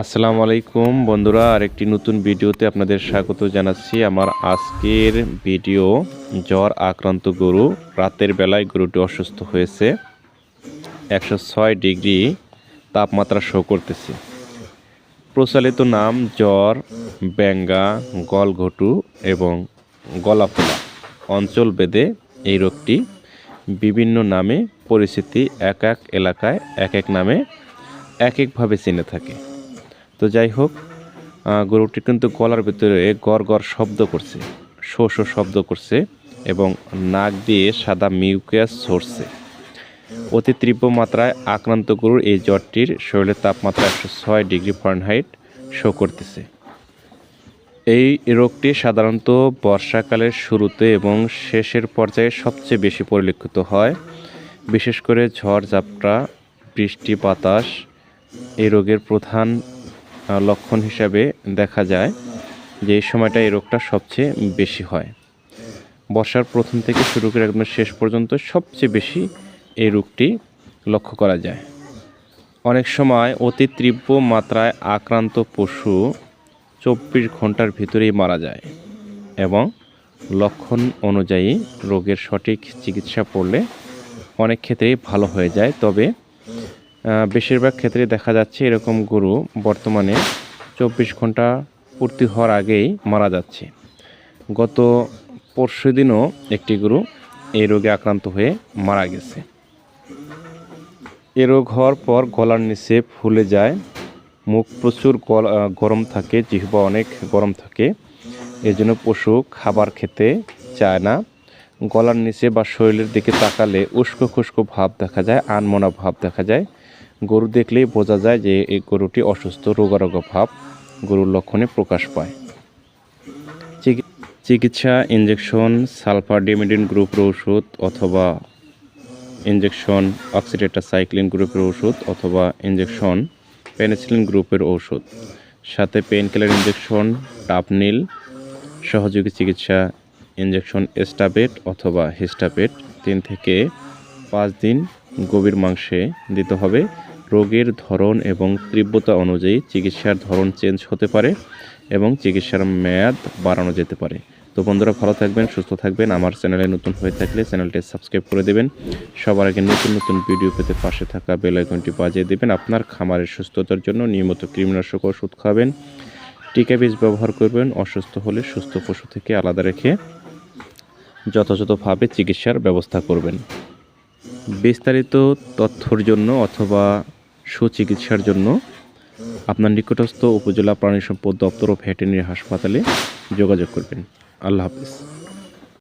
আসসালামু আলাইকুম বন্ধুরা, আরেকটি নতুন ভিডিওতে আপনাদের স্বাগত জানাচ্ছি। আমার আজকের ভিডিও, জ্বর আক্রান্ত গরু, রাতের বেলায় গরুটি অসুস্থ হয়েছে। একশো ছয় ডিগ্রি তাপমাত্রা শো করতেছে। প্রচলিত নাম জ্বর, ব্যাঙ্গা, গলঘটু এবং গলাফোলা। অঞ্চল বেদে এই রোগটি বিভিন্ন নামে পরিচিতি, এক এক এলাকায় এক এক নামে এক একভাবে চিনে থাকে। তো যাই হোক গরুটি কিন্তু গলার ভিতরে গড় গড় শব্দ করছে, শো শো শব্দ করছে এবং নাক দিয়ে সাদা মিউকিয়াস ছড়ছে অতি তীব্র মাত্রায় আক্রান্ত গরুর এই জ্বরটির শরীরের তাপমাত্রা একশো ছয় ডিগ্রি ফারেনহাইট শো করতেছে। এই রোগটি সাধারণত বর্ষাকালের শুরুতে এবং শেষের পর্যায়ে সবচেয়ে বেশি পরিলক্ষিত হয়। বিশেষ করে ঝড়, ঝাপটা, বৃষ্টি, বাতাস এই রোগের প্রধান লক্ষণ হিসাবে দেখা যায় যে এই সময়টা এই রোগটা সবচেয়ে বেশি হয়। বর্ষার প্রথম থেকে শুরু করে একদম শেষ পর্যন্ত সবচেয়ে বেশি এই রোগটি লক্ষ্য করা যায়। অনেক সময় অতি তীব্র মাত্রায় আক্রান্ত পশু চব্বিশ ঘণ্টার ভিতরেই মারা যায় এবং লক্ষণ অনুযায়ী রোগের সঠিক চিকিৎসা পড়লে অনেক ক্ষেত্রেই ভালো হয়ে যায়। তবে বেশিরভাগ ক্ষেত্রে দেখা যাচ্ছে এরকম গরু বর্তমানে চব্বিশ ঘণ্টা পূর্তি হওয়ার আগেই মারা যাচ্ছে। গত পরশু দিনও একটি গরু এই রোগে আক্রান্ত হয়ে মারা গেছে। এ রোগ হওয়ার পর গলার নিচে ফুলে যায়, মুখ প্রচুর গরম থাকে, জিহ্বা অনেক গরম থাকে এর জন্য পশু খাবার খেতে চায় না। গলার নিচে বা শরীরের দিকে তাকালে উস্কো খুস্কো ভাব দেখা যায়, আনমনা ভাব দেখা যায়। গরু দেখলেই বোঝা যায় যে এই গরুটি অসুস্থ রোগারোগ ভাব গরুর লক্ষণে প্রকাশ পায়। চিকি- চিকিৎসা ইঞ্জেকশন সালফার ডিমিডিন গ্রুপের ওষুধ অথবা ইঞ্জেকশন অক্সিডেটা সাইক্লিন গ্রুপের ওষুধ অথবা ইঞ্জেকশন পেনিসিলিন গ্রুপের ওষুধ। সাথে পেন কিলার ইঞ্জেকশন টাপনিল সহযোগী চিকিৎসা ইঞ্জেকশন এস্টাবেট অথবা হিস্টাপেট তিন থেকে পাঁচ দিন গভীর মাংসে দিতে হবে। রোগের ধরন এবং তীব্রতা অনুযায়ী চিকিৎসার ধরন চেঞ্জ হতে পারে এবং চিকিৎসার মেয়াদ বাড়ানো যেতে পারে। তো বন্ধুরা, ভালো থাকবেন, সুস্থ থাকবেন। আমার চ্যানেলে নতুন হয়ে থাকলে চ্যানেলটি সাবস্ক্রাইব করে দেবেন। সবার আগে নতুন নতুন ভিডিও পেতে পাশে থাকা বেল আইকনটি বাজিয়ে দেবেন। আপনার খামারের সুস্থতার জন্য নিয়মিত কৃমিনাশক ওষুধ খাবেন। টিকা বীজ ব্যবহার করবেন, অসুস্থ হলে সুস্থ পশু থেকে আলাদা রেখে যথাযথভাবে চিকিৎসার ব্যবস্থা করবেন। বিস্তারিত তথ্যর জন্য অথবা সুচিকিৎসার জন্য আপনার নিকটস্থ উপজেলা প্রাণী সম্পদ দপ্তর ও ভেটেরিনারি হাসপাতালে যোগাযোগ করবেন। আল্লাহ হাফিজ।